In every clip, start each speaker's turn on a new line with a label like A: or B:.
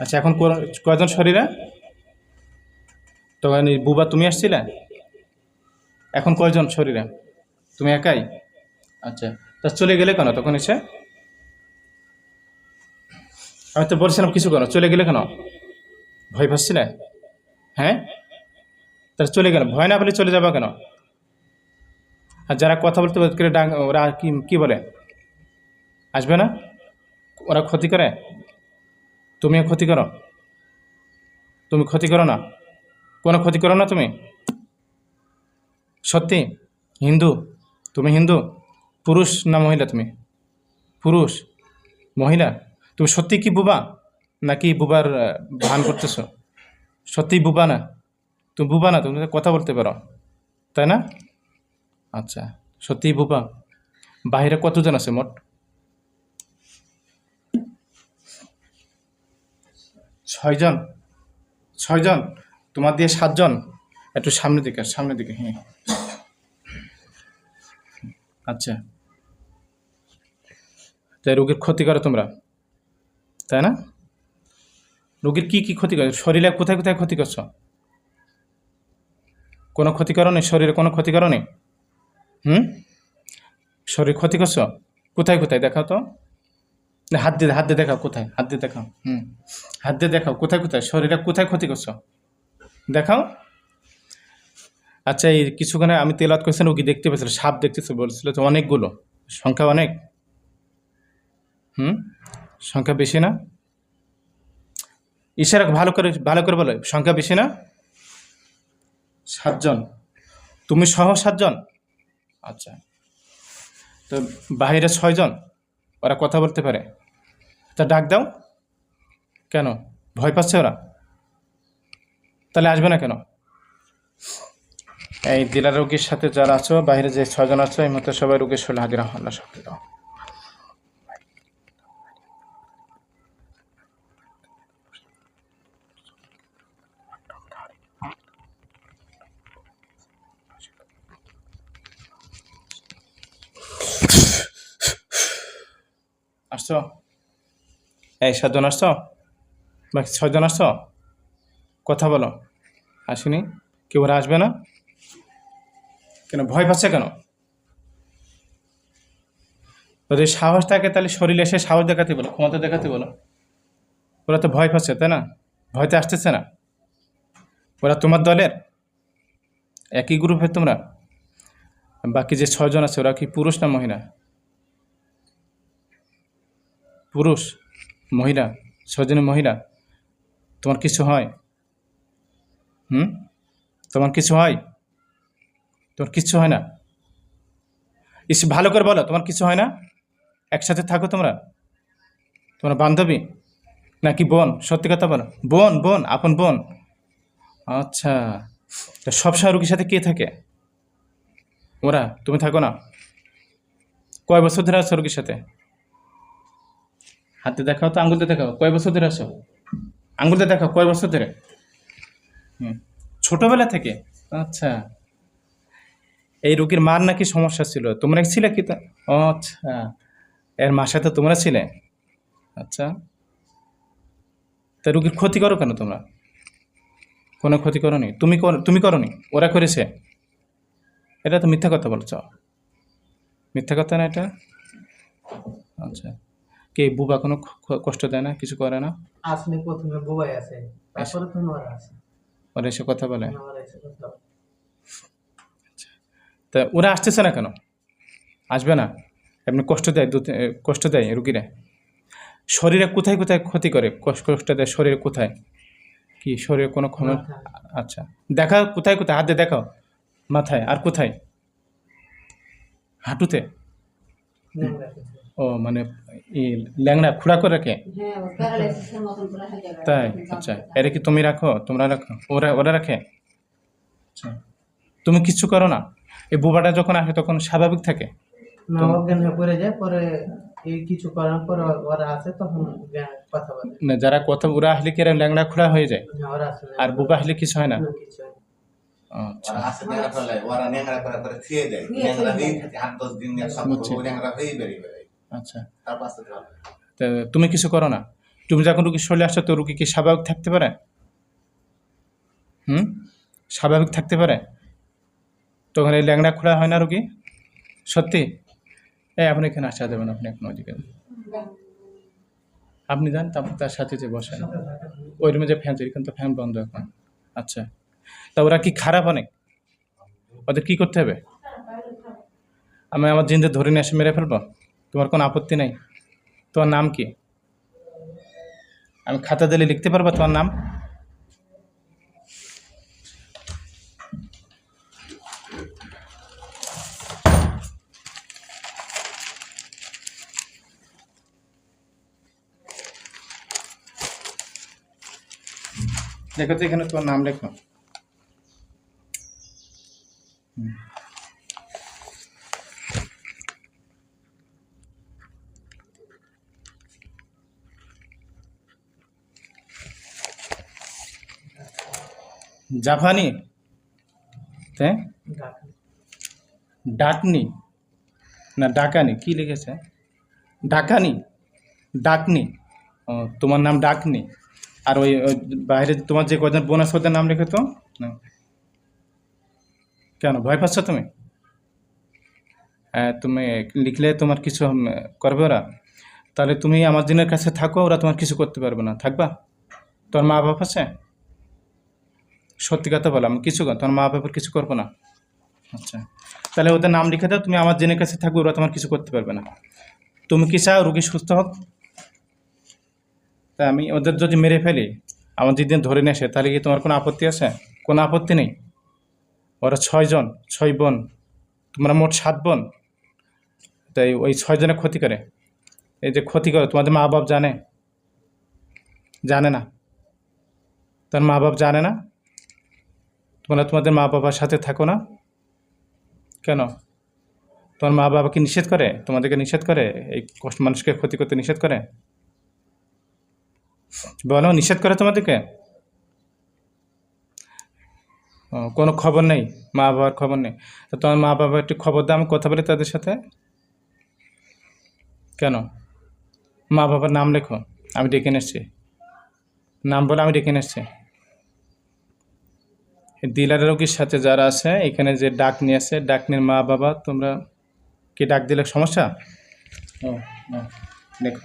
A: আচ্ছা এখন কয়জন শরীরে? তখন এই বুবা, তুমি আসছিলে? এখন কয়জন শরীরে? তুমি একাই? আচ্ছা তা চলে গেলে কেন তখন এসে? আমি তো বলছিলাম কিছু কেন? চলে গেলে কেন? ভয় পাচ্ছিলে? হ্যাঁ? তাহলে চলে গেল, ভয় না বলে চলে যাবা কেন? আর যারা কথা বলতে ওরা কি কি বলে? আসবে না? ওরা ক্ষতি করে? তুমিও ক্ষতি করো? তুমি ক্ষতি করো না? কোনো ক্ষতি করো না তুমি? সত্যি, হিন্দু, তুমি হিন্দু, পুরুষ না মহিলা তুমি? পুরুষ, মহিলা, তুমি সত্যি কি বুবা? নাকি বুবার ভান করতেছ? সত্যি বুবা না? তুমি বুবা না, তুমি কথা বলতে পারো, তাই না? আচ্ছা সত্যি বুবা। বাহিরে কতজন আছে মোট? ছয়জন? ছয়জন? তোমার দিয়ে সাতজন? একটু সামনের দিকে সামনের দিকে হ্যাঁ। আচ্ছা। তাই রোগীর ক্ষতি করো তোমরা, তাই না? রোগীর কি কি ক্ষতি করে? শরীরে কোথায় কোথায় ক্ষতি করছ? কোনো ক্ষতি করো নি? শরীরে কোনো ক্ষতি করো নি? হুম? শরীর ক্ষতি করছ? কোথায় কোথায়? দেখাও তো। হাত দিয়ে হাত দিয়ে দেখাও কোথায়? হাত দিয়ে দেখাও। হুম। হাত দিয়ে দেখাও। কোথায় কোথায়? শরীরে কোথায় ক্ষতি করছ? দেখাও। আচ্ছা এই কিছুক্ষণে আমি তেলাত করেছেন ও কি দেখতে পেয়েছিল? সাপ দেখতেছে বলছিল তো অনেকগুলো। সংখ্যা অনেক। হুম? সংখ্যা বেশি না? ইশারা ভালো করে ভালো করে বলো। সংখ্যা বেশি না? সাতজন। তুমি সহ সাতজন? আচ্ছা। তো বাইরে ছয়জন? ওরা কথা বলতে পারে? তা ডাক দাও। কেন? ভয় পাচ্ছে ওরা? তাহলে আসবে না কেন? এই দিলা রোগীর সাথে যারা আছো, বাইরে যে ছজন আছো, এই মতো সবাই রোগীর শরীর হাজিরা আল্লাহ শক্তি দাও আসছো? এই, সাতজন আসছো? বাকি ছয়জন আসছো? কথা বলো। আসেনি? কেউ ওরা আসবে না? কেন, ভয় পাচ্ছে কেন? যদি সাহস থাকে তাহলে শরীরে এসে সাহস দেখাতে বলো, ক্ষমতা দেখাতে বলো। ওরা তো ভয় পাচ্ছে, তাই না? ভয়তে আসতেছে না। ওরা তোমার দলের? একই গ্রুপের তোমরা? বাকি যে ছয়জন আছে, ওরা কি পুরুষ না মহিলা? পুরুষ। মহিলা ছজনের মহিলা, তোমার কিছু হয়? হুম? তোমার কিছু হয়? তোমার কিছু হয় না? ইস, ভালো করে বলো, তোমার কিছু হয় না? একসাথে থাকো তোমরা। তোমরা বান্ধবী? নাকি বোন? সত্যি কথা বলো। বোন বোন, আপন বোন। আচ্ছা তা সবসময় রুগীর সাথে কে থাকে? ওরা, তুমি থাকো না। কয় বছর ধরে আছো রুগীর সাথে? হাতে দেখাও তো আঙুলতে দেখাও। কয় বছর ধরে আসো আঙুলতে দেখাও, কয় বছর ধরে? হুম। ছোটবেলা থেকে? আচ্ছা। এই রোগীর মার নাকি সমস্যা ছিল? তোমরা ছিলে কি তা? আচ্ছা। এর মার সাথে তোমরা ছিলে? আচ্ছা। তা রুগীর ক্ষতি করো কেন তোমরা? কোনো ক্ষতি করো করনি? তুমি কর, তুমি করনি? ওরা করেছে? এটা তো মিথ্যা কথা বলছ। মিথ্যা কথা না এটা? আচ্ছা। কে বুবা কোনো কষ্ট দেয় না কিছু করে না।
B: আসলে প্রথমে বুবাই আছে তারপরে তো নোরা আছে।
A: ওরা এসে কথা বলে।
B: বলে।
A: তা ওরা আসতেছে না কেন? আসবে না? এমনি কষ্ট দেয় দু কষ্ট দেয় রুগীরা। শরীরে কোথায় কোথায় ক্ষতি করে? কষ্ট দেয় শরীরে কোথায়? কি শরীরে কোনো ক্ষমতা আচ্ছা। দেখাও কোথায় কোথায় হাত দেখাও। মাথায় আর কোথায়? হাঁটুতে?
B: ন্যাংরা।
A: ও মানে ল্যাংড়া খুঁড়া করে রাখে?
C: হ্যাঁ
A: তাই? আচ্ছা এটা কি তুমি রাখো? তোমরা রাখো। ওরা ওরা রাখে? আচ্ছা। তুমি কিচ্ছু করো না? এই বুবাটা যখন আসে তখন স্বাভাবিক থাকে?
B: না অজ্ঞান পড়ে যায় পরে এই কিছু করার পর ওরা আছে তখন জ্ঞান- কথা বলে।
A: না যারা কথা ওরা আসলে কি ল্যাংড়া খুঁড়া হয়ে যায়?
B: হ্যাঁ,
A: আর বুবা আসলে কিছু হয় না?
B: না, কিছু হয় না।
A: আচ্ছা।
D: ওই।
A: আচ্ছা। তা তুমি কিছু করো না? তুমি যখন রুগী শরীরে আসছো তো রুগী কি স্বাভাবিক থাকতে পারে? হুম? স্বাভাবিক থাকতে পারে? তখন এই ল্যাংড়া খোলা হয় না রুগী? সত্যি? এই আপনি এখানে আসা দেবেন আপনি এখন ওইদিকে। আপনি যান তারপর তার সাথে যে বসেন। ওই রুমে যে ফ্যান এখানে তো ফ্যান বন্ধ এখন। আচ্ছা। তা ওরা কি খারাপ অনেক? ওদের কি করতে হবে? আমি আমার জিন্দে ধরে নিয়ে এসে মেরে ফেলব? তোমার কোনো আপত্তি নেই? তোমার নাম কি? আমি খাতা দিলে লিখতে পারব তোমার নাম? দেখো তো এখানে তোমার নাম লেখো। জাপানি? হ্যাঁ ডাকনি। না, ডাকানি। কি লিখেছে? ডাকানি। ডাকনি। তোমার নাম ডাকনি। আর ওই বাইরে তোমার যে কজন বোনাস ওদের নাম লিখে তো। কেন? ভয় পাচ্ছ তুমি? হ্যাঁ তুমি লিখলে তোমার কিছু করবে ওরা। তাহলে তুমি আমার দিনের কাছে থাকো, ওরা তোমার কিছু করতে পারবে না। থাকবা? তোর মা বাপ আছে? সত্যি কথা বলো, আমি কিছু তোমার মা বাবার কিছু করব না। আচ্ছা তাহলে ওদের নাম লিখে দাও, তুমি আমার জেনের কাছে থাকবে, ওরা তোমার কিছু করতে পারবে না। তুমি কি চাও রুগী সুস্থ হোক? তা আমি ওদের যদি মেরে ফেলি, আমার যেদিন ধরে নিয়ে আসে, তাহলে কি তোমার কোনো আপত্তি আছে? কোনো আপত্তি নেই? ওরা ছয়জন ছয় বোন, তোমরা মোট সাত বোন। তাই ওই ছয়জনে ক্ষতি করে। এই যে ক্ষতি করে, তোমাদের মা বাপ জানে? জানে না? তার মা বাপ জানে না? তোমরা তোমাদের মা বাবার সাথে থাকো না? কেন? তোমার মা বাবা কি নিষেধ করে? তোমাদেরকে নিষেধ করে? এই কষ্ট মানুষকে ক্ষতি করতে নিষেধ করে? বলো, নিষেধ করে তোমাদেরকে? কোনো খবর নেই? মা বাবার খবর নেই? তো তোমার মা বাবা একটু খবর দাও, আমি কথা বলি তাদের সাথে। কেন? মা বাবার নাম লেখো, আমি ডেকে এসছি। নাম বলে, আমি ডেকে নিয়ে দিলার রোগীর সাথে যারা আছে এখানে যে ডাক নিয়ে আসে ডাকনির মা বাবা তোমরা কি ডাক দিলে সমস্যা? দেখো।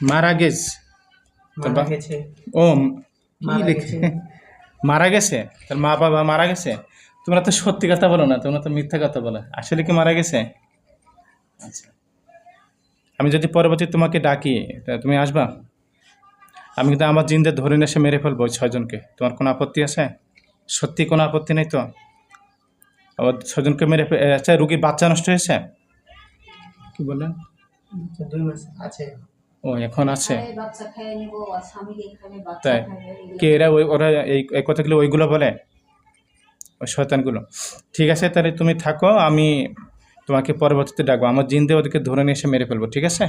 A: মারা গেছে। তোর
B: মারা গেছে।
A: ও।
B: মারা গেছে?
A: তার মা বাবা মারা গেছে? তোমরা তো সত্যি কথা বলো না তোমরা তো মিথ্যা কথা বলো। আসলে কি মারা গেছে? আচ্ছা। আমি যদি পরবর্তী তোমাকে ডাকি তা তুমি আসবা? আমি কিন্তু আমার জিন্দে ধরে নিয়ে এসে মেরে ফেলব ওই ছয়জনকে। তোমার কোনো আপত্তি আছে? সত্যি কোনো আপত্তি নেই তো? আবার ছজনকে মেরে আচ্ছা রুগীর বাচ্চা নষ্ট হয়েছে? কি
B: মাস আছে।
A: ও এখন আছে? তাই। কে এরা ওই ওরা এই কথাগুলো ওইগুলো বলে? শয়তানগুলো। ঠিক আছে তাহলে তুমি থাকো আমি তোমাকে পরবর্তীতে ডাকবো। আমার জিন দিয়ে ওদেরকে ধরে নিয়ে এসে মেরে ফেলব ঠিক আছে?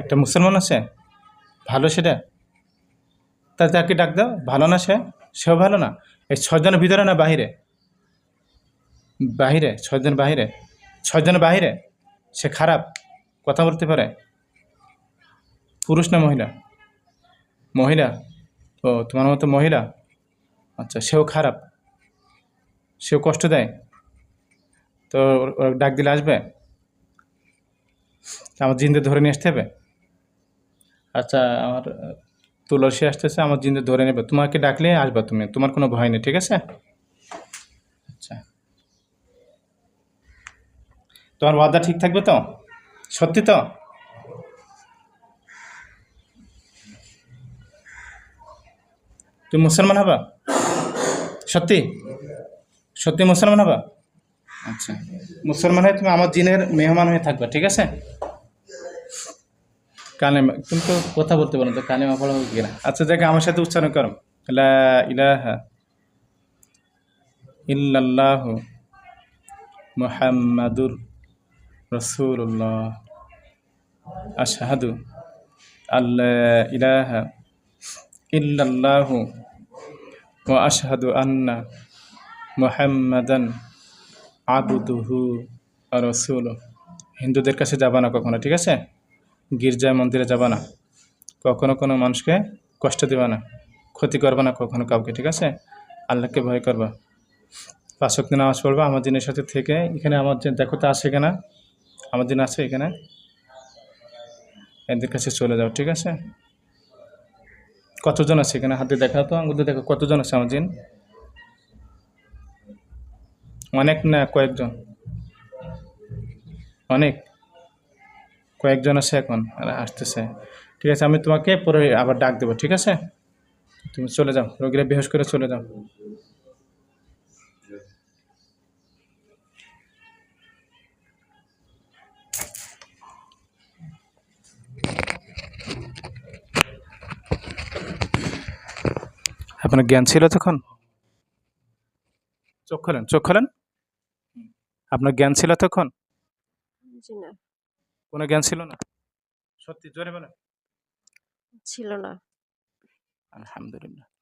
B: একটা মুসলমান আছে
A: ভালো সেটা? তা তাকে ডাক দাও ভালো না সে? সেও ভালো না? এই ছজনের ভিতরে না বাহিরে? বাহিরে ছয়জন বাহিরে। ছয়জনের বাহিরে? সে খারাপ? কথা বলতে পারে? পুরুষ না মহিলা? মহিলা? ও, তোমার মতো মহিলা? আচ্ছা সেও খারাপ। সেও কষ্ট দেয়? তো ডাক দিলে আসবে? আমার জিন্দে ধরে নিয়ে আসতে হবে? আচ্ছা আমার তুলসী আসতেছে, আমার জিন্দে ধরে নেবে। তোমাকে ডাকলে আসবা তুমি, তোমার কোনো ভয় নেই, ঠিক আছে? আচ্ছা। তোমার ওয়াদা ঠিক থাকবে তো? সত্যি তো? তুমি মুসলমান হবা? সত্যি? সত্যি মুসলমান হবা? আচ্ছা। মুসলমান হয়ে তুমি আমার জিনের মেহমান হয়ে থাকবা, ঠিক আছে? কালেমা, তুমি তো কথা বলতে পারো না, তো কালেমা পড়া হবে কিনা আচ্ছা দেখে, আমার সাথে উচ্চারণ করো। ইলাহা ইল্লাল্লাহু মুহাম্মাদুর রাসূলুল্লাহ। আশহাদু আল্লাহ ইলাহা ইল্লাল্লাহু ওয়া আশহাদু আন্না মুহাম্মাদান আবুদুহু রসুল হিন্দুদের কাছে যাবা না কখনো, ঠিক আছে? গির্জায় মন্দিরে যাবা না। কখনো কোনো মানুষকে কষ্ট দিবা না, ক্ষতি করবা না কখনো কাউকে, ঠিক আছে? আল্লাহকে ভয় করবা। পাঁচ ওয়াক্ত নামাজ পড়বা, আমার দিনের সাথে থেকে এখানে আমার যে দেখো তো আছে এখানে আমার দিন আছে এখানে? এদের কাছে চলে যাও, ঠিক আছে? কতজন আছে এখানে? হাতে দেখা তো, আঙুল দেখা, কতজন আছে আমার জিন? অনেক না কয়েকজন? অনেক? কয়েকজন আছে এখন, আর আসতেছে। ঠিক আছে, আমি তোমাকে পরে আবার ডাক দেবো, ঠিক আছে? তুমি চলে যাও, রোগীরা বেহস করে চলে যাও। আপনার জ্ঞান ছিল তখন? চোখ খোলেন চোখ খোলেন। আপনার জ্ঞান ছিল তখন? কোনো জ্ঞান ছিল না? সত্যি জোরে বলেন।
E: ছিল না।
A: আলহামদুলিল্লাহ।